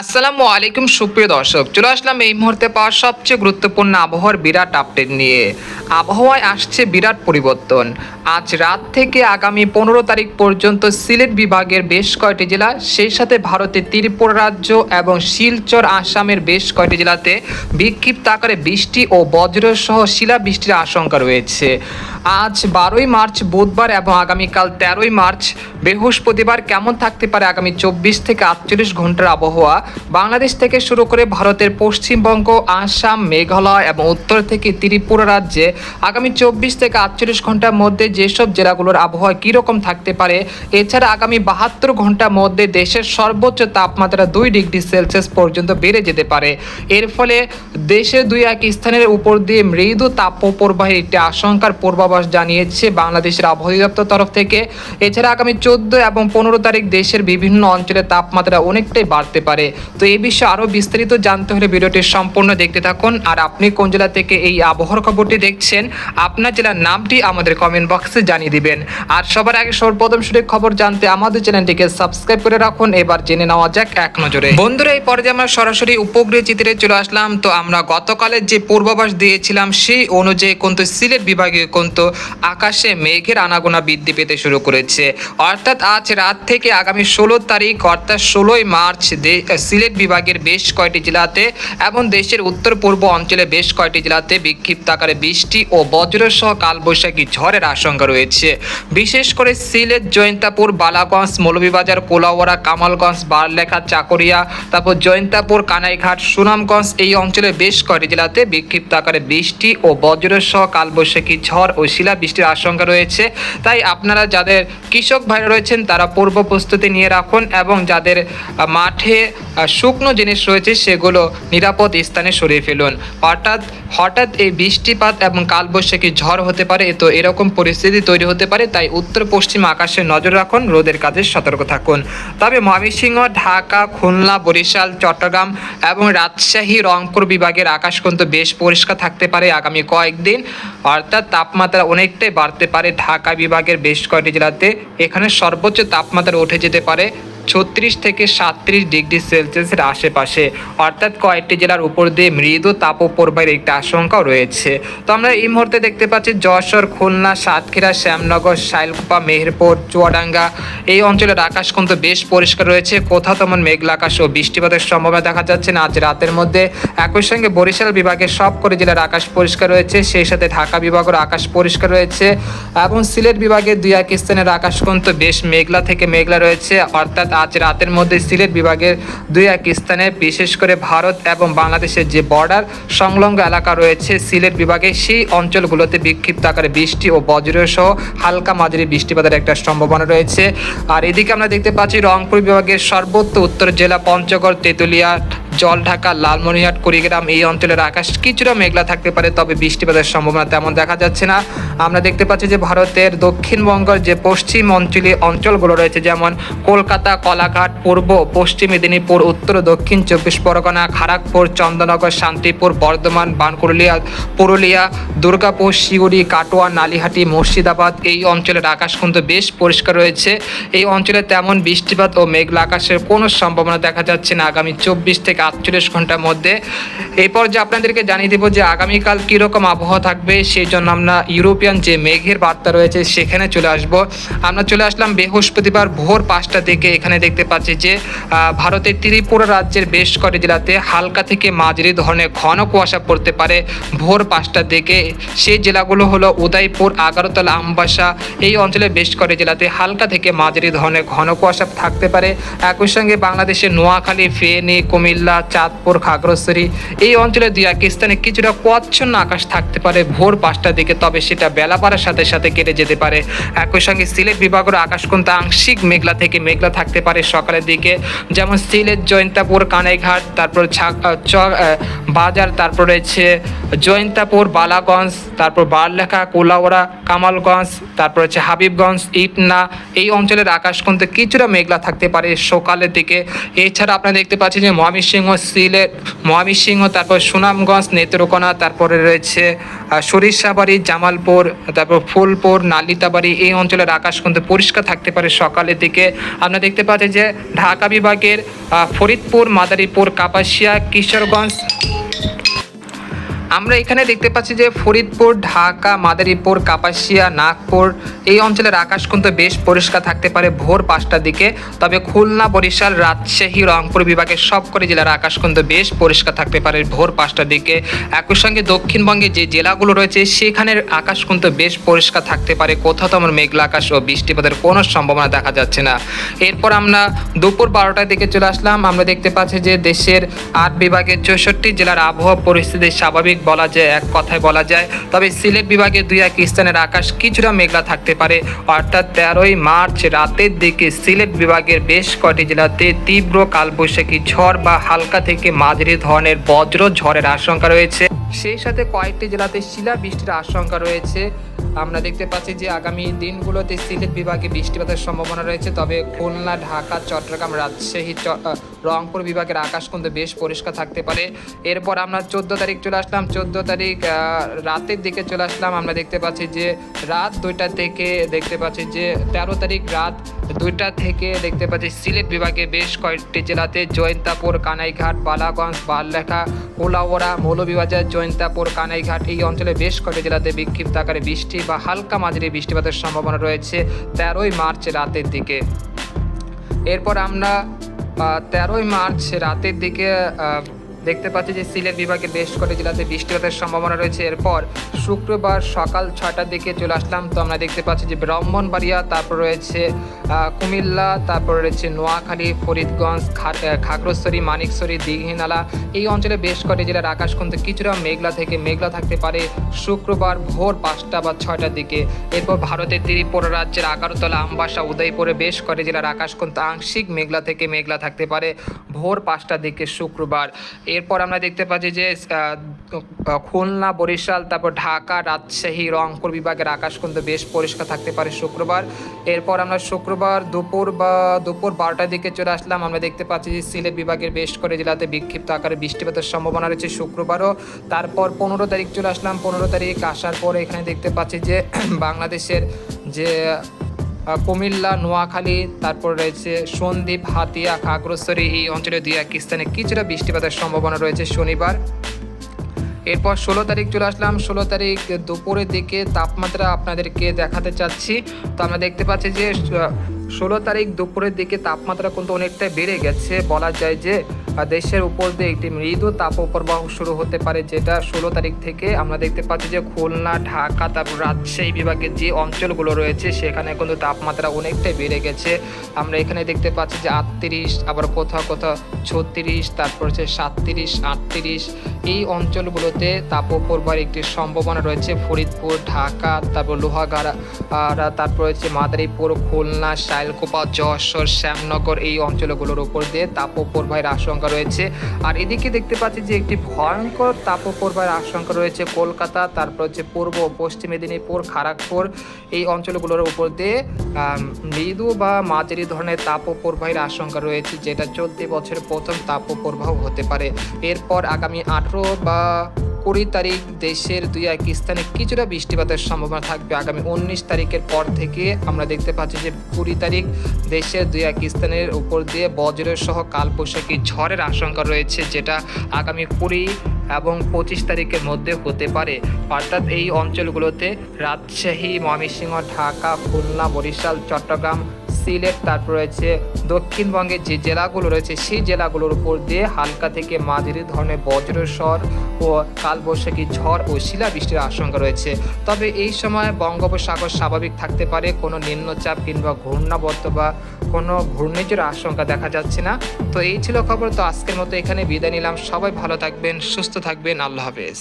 আসসালামু আলাইকুম, সুপ্রিয় দর্শক। চলে আসলাম এই মুহূর্তে পাওয়া সবচেয়ে গুরুত্বপূর্ণ আবহাওয়ার বিরাট আপডেট নিয়ে। আবহাওয়ায় আসছে বিরাট পরিবর্তন। আজ রাত থেকে আগামী পনেরো তারিখ পর্যন্ত সিলেট বিভাগের বেশ কয়টি জেলা, সেই সাথে ভারতের ত্রিপুরা রাজ্য এবং শিলচর, আসামের বেশ কয়টি জেলাতে বিক্ষিপ্ত আকারে বৃষ্টি ও বজ্রসহ শিলাবৃষ্টির আশঙ্কা রয়েছে। আজ বারোই মার্চ, বুধবার এবং আগামীকাল তেরোই মার্চ, বৃহস্পতিবার কেমন থাকতে পারে আগামী চব্বিশ থেকে আটচল্লিশ ঘণ্টার আবহাওয়া? বাংলাদেশ থেকে শুরু করে ভারতের পশ্চিমবঙ্গ, আসাম, মেঘালয় এবং উত্তর থেকে ত্রিপুরা রাজ্যে আগামী চব্বিশ থেকে আটচল্লিশ ঘণ্টার মধ্যে যেসব জেলাগুলোর আবহাওয়া কীরকম থাকতে পারে, এছাড়া আগামী বাহাত্তর ঘণ্টার মধ্যে দেশের সর্বোচ্চ তাপমাত্রা দুই ডিগ্রি সেলসিয়াস পর্যন্ত বেড়ে যেতে পারে। এর ফলে দেশের দুই এক স্থানের উপর দিয়ে মৃদু তাপপ্রবাহের একটি আশঙ্কার পূর্বাভাস জানিয়েছে বাংলাদেশের আবহাওয়া দপ্তর তরফ থেকে। এছাড়া আগামী চোদ্দ এবং পনেরো তারিখ দেশের বিভিন্ন অঞ্চলে তাপমাত্রা অনেকটাই বাড়তে পারে। তো এই বিষয়ে আরও বিস্তারিত জানতে হলে ভিডিওটি সম্পূর্ণ দেখতে থাকুন। আর আপনি কোন জেলা থেকে এই আবহাওয়ার খবরটি দেখছেন, আপনার জেলার নামটি আমাদের কমেন্ট বক্সে জানিয়ে দিবেন। আর সবার আগে সর্বপ্রথম সঠিক খবর জানতে আমাদের চ্যানেলটিকে সাবস্ক্রাইব করে রাখুন। এবার জেনে নেওয়া যাক এক নজরে। বন্ধুরা, এই পর্যায়ে আমরা সরাসরি উপগ্রহ চিত্রে চলে আসলাম। তো আমরা গতকালের যে পূর্বাভাস দিয়েছিলাম, সেই অনুযায়ী কিন্তু সিলেট বিভাগে কিন্তু আকাশে মেঘের আনাগোনা বৃদ্ধি পেতে শুরু করেছে। অর্থাৎ আজ রাত থেকে আগামী ষোলো তারিখ, অর্থাৎ ষোলোই মার্চ সিলেট বিভাগের বেশ কয়টি জেলাতে এবং দেশের উত্তর পূর্ব অঞ্চলে বেশ কয়টি জেলাতে বিক্ষিপ্ত আকারে বৃষ্টি ও বজ্রসহ কালবৈশাখী ঝড়ের আশঙ্কা রয়েছে। বিশেষ করে সিলেট, জয়ন্তাপুর, বালাগঞ্জ, মৌলভীবাজার কোলাওয়ারা কামালগঞ্জ, বারলেখা, চাকরিয়া, তারপর জয়ন্তাপুর, কানাইঘাট, সুনামগঞ্জ এই অঞ্চলে বেশ কয়টি জেলাতে বিক্ষিপ্ত আকারে বৃষ্টি ও বজ্রসহ কালবৈশাখী ঝড় ও শিলাবৃষ্টির আশঙ্কা রয়েছে। তাই আপনারা যাদের কৃষক ভাইরা রয়েছেন, তারা পূর্ব প্রস্তুতি নিয়ে রাখুন এবং যাদের মাঠে শুকনো জিনিস রয়েছে, সেগুলো নিরাপদ স্থানে সরিয়ে ফেলুন। অর্থাৎ হঠাৎ এই বৃষ্টিপাত এবং কালবৈশাখী ঝড় হতে পারে তো এরকম পরিস্থিতি তৈরি হতে পারে, তাই উত্তর পশ্চিম আকাশে নজর রাখুন, রোদের কাজে সতর্ক থাকুন। তবে ময়মনসিংহ, ঢাকা, খুলনা, বরিশাল, চট্টগ্রাম এবং রাজশাহী, রংপুর বিভাগের আকাশ কিন্তু বেশ পরিষ্কার থাকতে পারে আগামী কয়েকদিন। অর্থাৎ তাপমাত্রা অনেকটাই বাড়তে পারে। ঢাকা বিভাগের বেশ কয়েকটি জেলাতে এখানে সর্বোচ্চ তাপমাত্রা উঠে যেতে পারে ছত্রিশ থেকে সাতত্রিশ ডিগ্রি সেলসিয়াসের আশেপাশে। অর্থাৎ কয়েকটি জেলার উপর দিয়ে মৃদু তাপপ্রবাহের একটি আশঙ্কাও রয়েছে। তো আমরা এই মুহূর্তে দেখতে পাচ্ছি যশোর, খুলনা, সাতক্ষীরা, শ্যামনগর, শাইলকুপা, মেহেরপুর, চুয়াডাঙ্গা। এই অঞ্চলের আকাশ কিন্তু বেশ পরিষ্কার রয়েছে। কোথাও তেমন মেঘলা আকাশ ও বৃষ্টিপাতের সম্ভাবনা দেখা যাচ্ছে না। আজ রাতের মধ্যে একই সঙ্গে বরিশাল বিভাগের সব করে জেলার আকাশ পরিষ্কার রয়েছে। সেই সাথে ঢাকা বিভাগের আকাশ পরিষ্কার রয়েছে এবং সিলেট বিভাগের দুই এক স্থানের আকাশ কিন্তু বেশ মেঘলা থেকে মেঘলা রয়েছে। অর্থাৎ আজ রাতের মধ্যে সিলেট বিভাগের দুই এক স্থানে বিশেষ করে ভারত এবং বাংলাদেশের যে বর্ডার সংলগ্ন এলাকা রয়েছে সিলেট বিভাগে, সেই অঞ্চলগুলোতে বিক্ষিপ্ত আকারে বৃষ্টি ও বজ্র সহ হালকা মাঝারি বৃষ্টিপাতের একটা সম্ভাবনা রয়েছে। আর এদিকে আমরা দেখতে পাচ্ছি রংপুর বিভাগের সর্বোচ্চ উত্তর জেলা পঞ্চগড়, তেঁতুলিয়া জলঢাকা লালমনিরহাট, কুড়িগ্রাম এই অঞ্চলের আকাশ কিছুটা মেঘলা থাকতে পারে, তবে বৃষ্টিপাতের সম্ভাবনা তেমন দেখা যাচ্ছে না। আমরা দেখতে পাচ্ছি যে ভারতের দক্ষিণবঙ্গের যে পশ্চিম অঞ্চলে অঞ্চলগুলো রয়েছে, যেমন কলকাতা, কলাঘাট, পূর্ব, পশ্চিম মেদিনীপুর, উত্তর, দক্ষিণ চব্বিশ পরগনা খড়গপুর চন্দ্রনগর শান্তিপুর, বর্ধমান বানকুরলিয়া পুরুলিয়া, দুর্গাপুর শিউড়ি কাটোয়া, নালিহাটি, মুর্শিদাবাদ এই অঞ্চলের আকাশ কিন্তু বেশ পরিষ্কার রয়েছে। এই অঞ্চলে তেমন বৃষ্টিপাত ও মেঘলা আকাশের কোনো সম্ভাবনা দেখা যাচ্ছে না। আগামী চব্বিশ থেকে আটচল্লিশ ঘণ্টার মধ্যে। এই পর্যায়ে আপনাদেরকে জানিয়ে দেবো যে আগামীকাল কীরকম আবহাওয়া থাকবে, সেই জন্য আমরা ইউরোপিয়ান যে মেঘের বার্তা রয়েছে সেখানে চলে আসব। আমরা চলে আসলাম বৃহস্পতিবার ভোর পাঁচটা থেকে এখানে দেখতে পাচ্ছি যে ভারতের ত্রিপুরা রাজ্যের বেশ কটি জেলাতে হালকা থেকে মাঝারি ধরনের ঘন কুয়াশা পড়তে পারে ভোর পাঁচটার দিকে। সেই জেলাগুলো হলো উদয়পুর, আগারতলা, আমবাসা। এই অঞ্চলের বেশ কটি জেলাতে হালকা থেকে মাঝারি ধরনের ঘন কুয়াশা থাকতে পারে। একই সঙ্গে বাংলাদেশের নোয়াখালী, ফেনী, কুমিল্লা চাঁদপুর, খাগড়াছড়ি এই অঞ্চলে দুই এক স্থানে কিছুটা কুয়াচ্ছন্ন আকাশ থাকতে পারে ভোর পাঁচটার দিকে, তবে সেটা বেলা বাড়ার সাথে সাথে কেটে যেতে পারে। একই সঙ্গে সিলেট বিভাগের আকাশ কিন্তু আংশিক মেঘলা থেকে মেঘলা থাকতে পারে সকালের দিকে, যেমন সিলেট, জয়ন্তাপুর, কানাইঘাট, তারপর বাজার, তারপর রয়েছে জয়ন্তাপুর, বালাগঞ্জ, তারপর বারলেখা কোলাওড়া কামালগঞ্জ, তারপর হচ্ছে হাবিবগঞ্জ, ইটনা। এই অঞ্চলের আকাশ কিন্তু কিছুটা মেঘলা থাকতে পারে সকালের দিকে। এছাড়া আপনারা দেখতে পাচ্ছেন যে ময়মনসিংহ ময়মনসিংহ সিলেট, ময়মনসিংহ, তারপর সুনামগঞ্জ, নেত্রকোনা, তারপরে রয়েছে সরিষাবাড়ি, জামালপুর, তারপর ফুলপুর, নালিতাবাড়ি, এই অঞ্চলের আকাশ কিন্তু পরিষ্কার থাকতে পারে সকালের দিকে। আমরা দেখতে পাচ্ছি যে ঢাকা বিভাগের ফরিদপুর, মাদারীপুর, কাপাসিয়া, কিশোরগঞ্জ আমরা এখানে দেখতে পাচ্ছি যে ফরিদপুর, ঢাকা, মাদারীপুর, কাপাসিয়া, নাগপুর এই অঞ্চলের আকাশ কিন্তু বেশ পরিষ্কার থাকতে পারে ভোর পাঁচটার দিকে। তবে খুলনা, বরিশাল, রাজশাহী, রংপুর বিভাগের সবকটি জেলার আকাশ কিন্তু বেশ পরিষ্কার থাকতে পারে ভোর পাঁচটার দিকে। একই সঙ্গে দক্ষিণবঙ্গে যে জেলাগুলো রয়েছে, সেখানের আকাশ কিন্তু বেশ পরিষ্কার থাকতে পারে। কোথাও তেমন মেঘলা আকাশ ও বৃষ্টিপাতের কোনো সম্ভাবনা দেখা যাচ্ছে না। এরপর আমরা দুপুর বারোটার দিকে চলে আসলাম। আমরা দেখতে পাচ্ছি যে দেশের আট বিভাগের চৌষট্টি জেলার আবহাওয়া পরিস্থিতি স্বাভাবিক বলা যায়, এক কথায় বলা যায়। তবে সিলেট বিভাগে দুই এক স্থানের আকাশ কিছুটা মেঘলা থাকতে পারে। অর্থাৎ তেরোই মার্চ রাতের দিকে সিলেট বিভাগের বেশ কটি জেলাতে তীব্র কালবৈশাখী ঝড় বা হালকা থেকে মাঝারি ধরনের বজ্র ঝড়ের আশঙ্কা রয়েছে। সেই সাথে কয়েকটি জেলাতে শিলা বৃষ্টির আশঙ্কা রয়েছে। আমরা দেখতে পাচ্ছি যে আগামী দিনগুলোতে সিলেট বিভাগে বৃষ্টিপাতের সম্ভাবনা রয়েছে, তবে খুলনা, ঢাকা, চট্টগ্রাম, রাজশাহী রংপুর বিভাগের আকাশ কিন্তু বেশ পরিষ্কার থাকতে পারে। এরপর আমরা চোদ্দ তারিখ চলে আসলাম, চোদ্দ তারিখ রাতের দিকে চলে আসলাম। আমরা দেখতে পাচ্ছি যে রাত দুইটা থেকে দেখতে পাচ্ছি যে তেরো তারিখ রাত দুইটা থেকে দেখতে পাচ্ছি সিলেট বিভাগে বেশ কয়েকটি জেলাতে জয়ন্তাপুর, কানাইঘাট, বালাগঞ্জ, বাললেখা কোলাওড়া মৌলভীবাজার জয়ন্তাপুর কানাইঘাট এই অঞ্চলে বেশ কয়েকটি জেলাতে বিক্ষিপ্ত আকারে বৃষ্টি বা হালকা মাঝারি বৃষ্টিপাতের সম্ভাবনা রয়েছে তেরোই মার্চ রাতের দিকে। এরপর আমরা তেরোই মার্চ রাতের দিকে দেখতে পাচ্ছি যে সিলেট বিভাগের বেশ কটি জেলাতে বৃষ্টিপাতের সম্ভাবনা রয়েছে। এরপর শুক্রবার সকাল ছয়টার দিকে চলে আসলাম। তো আমরা দেখতে পাচ্ছি যে ব্রাহ্মণবাড়িয়া তারপর রয়েছে কুমিল্লা তারপর রয়েছে নোয়াখালী ফরিদগঞ্জ খা- আহ, খাগড়াছড়ি দীঘিনালা। এই অঞ্চলে বেশ কটি জেলার আকাশ কিন্তু কিছুটা মেঘলা থেকে মেঘলা থাকতে পারে শুক্রবার ভোর পাঁচটা বা ছয়টার দিকে। এরপর ভারতের ত্রিপুরা রাজ্যের আগারতলা আমবাসা উদয়পুরে বেশ কয়েকটি জেলার আকাশ কিন্তু আংশিক মেঘলা থেকে মেঘলা থাকতে পারে ভোর পাঁচটার দিকে শুক্রবার। এরপর আমরা দেখতে পাচ্ছি যে খুলনা, বরিশাল, তারপর ঢাকা, রাজশাহী, রংপুর বিভাগের আকাশ কিন্তু বেশ পরিষ্কার থাকতে পারে শুক্রবার। এরপর আমরা শুক্রবার দুপুর বা দুপুর বারোটার দিকে চলে আসলাম। আমরা দেখতে পাচ্ছি যে, সিলেট বিভাগের বেশ করে জেলাতে বিক্ষিপ্ত আকারে বৃষ্টিপাতের সম্ভাবনা রয়েছে শুক্রবারও। তারপর পনেরো তারিখ চলে আসলাম। পনেরো তারিখ আসার পর এখানে দেখতে পাচ্ছি যে, বাংলাদেশের যে কুমিল্লা, নোয়াখালী, তারপর রয়েছে সন্দ্বীপ, হাতিয়া খাগড়শ্বরী এই অঞ্চলে দুই এক স্থানে কিছুটা বৃষ্টিপাতের সম্ভাবনা রয়েছে শনিবার। এরপর ষোলো তারিখ চলে আসলাম। ষোলো তারিখ দুপুরের দিকে তাপমাত্রা আপনাদেরকে দেখাতে চাচ্ছি। তো আমরা দেখতে পাচ্ছি যে ষোলো তারিখ দুপুরের দিকে তাপমাত্রা কিন্তু অনেকটাই বেড়ে গেছে। বলা যায় যে দেশের উপর দিয়ে একটি মৃদু তাপপ্রবাহ শুরু হতে পারে, যেটা ষোলো তারিখ থেকে আমরা দেখতে পাচ্ছি যে খুলনা, ঢাকা, তারপর রাজশাহী বিভাগের যে অঞ্চলগুলো রয়েছে, সেখানে কিন্তু তাপমাত্রা অনেকটাই বেড়ে গেছে। আমরা এখানে দেখতে পাচ্ছি যে আটত্রিশ, আবার কোথাও কোথাও ছত্রিশ, তারপর হচ্ছে সাতত্রিশ, আটত্রিশ। এই অঞ্চলগুলোতে তাপপ্রবাহের একটি সম্ভাবনা রয়েছে। ফরিদপুর, ঢাকা, তারপর লোহাগাড়া তারপর হচ্ছে মাদারীপুর, খুলনা শাইলকোপা যশোর, শ্যামনগর এই অঞ্চলগুলোর উপর দিয়ে তাপপ্রবাহের আশঙ্কা রয়েছে। আর এদিকে দেখতে পাচ্ছি যে একটি ভয়ঙ্কর তাপপ্রবাহের আশঙ্কা রয়েছে কলকাতা, তারপর হচ্ছে পূর্ব পশ্চিম মেদিনীপুর খড়গপুর এই অঞ্চলগুলোর উপর দিয়ে মৃদু বা মাঝারি ধরনের তাপপ্রবাহের আশঙ্কা রয়েছে, যেটা চলতি বছরের প্রথম তাপপ্রবাহ হতে পারে। এরপর আগামী আঠেরো বা কুড়ি তারিখ দেশের দুই এক স্থানে কিছুটা বৃষ্টিপাতের সম্ভাবনা থাকবে। আগামী উনিশ তারিখের পর থেকে আমরা দেখতে পাচ্ছি যে কুড়ি তারিখ দেশের দুই এক স্থানের উপর দিয়ে বজ্রের সহ কালবৈশাখী ঝড়ের আশঙ্কা রয়েছে, যেটা আগামী কুড়ি এবং পঁচিশ তারিখের মধ্যে হতে পারে। অর্থাৎ এই অঞ্চলগুলোতে রাজশাহী, ময়মনসিংহ, ঢাকা, খুলনা, বরিশাল, চট্টগ্রাম সিলেট, তারপর রয়েছে দক্ষিণবঙ্গের যে জেলাগুলো রয়েছে, সেই জেলাগুলোর উপর দিয়ে হালকা থেকে মাঝারি ধরনের বজ্রস্বর ও কালবৈশাখী ঝড় ও শিলাবৃষ্টির আশঙ্কা রয়েছে। তবে এই সময় বঙ্গোপসাগর স্বাভাবিক থাকতে পারে, কোনো নিম্নচাপ কিংবা ঘূর্ণাবর্ত বা কোনো ঘূর্ণিঝড়ের আশঙ্কা দেখা যাচ্ছে না। তো এই ছিল খবর, তো আজকের মতো এখানে বিদায় নিলাম। সবাই ভালো থাকবেন, সুস্থ থাকবেন। আল্লাহ হাফেজ।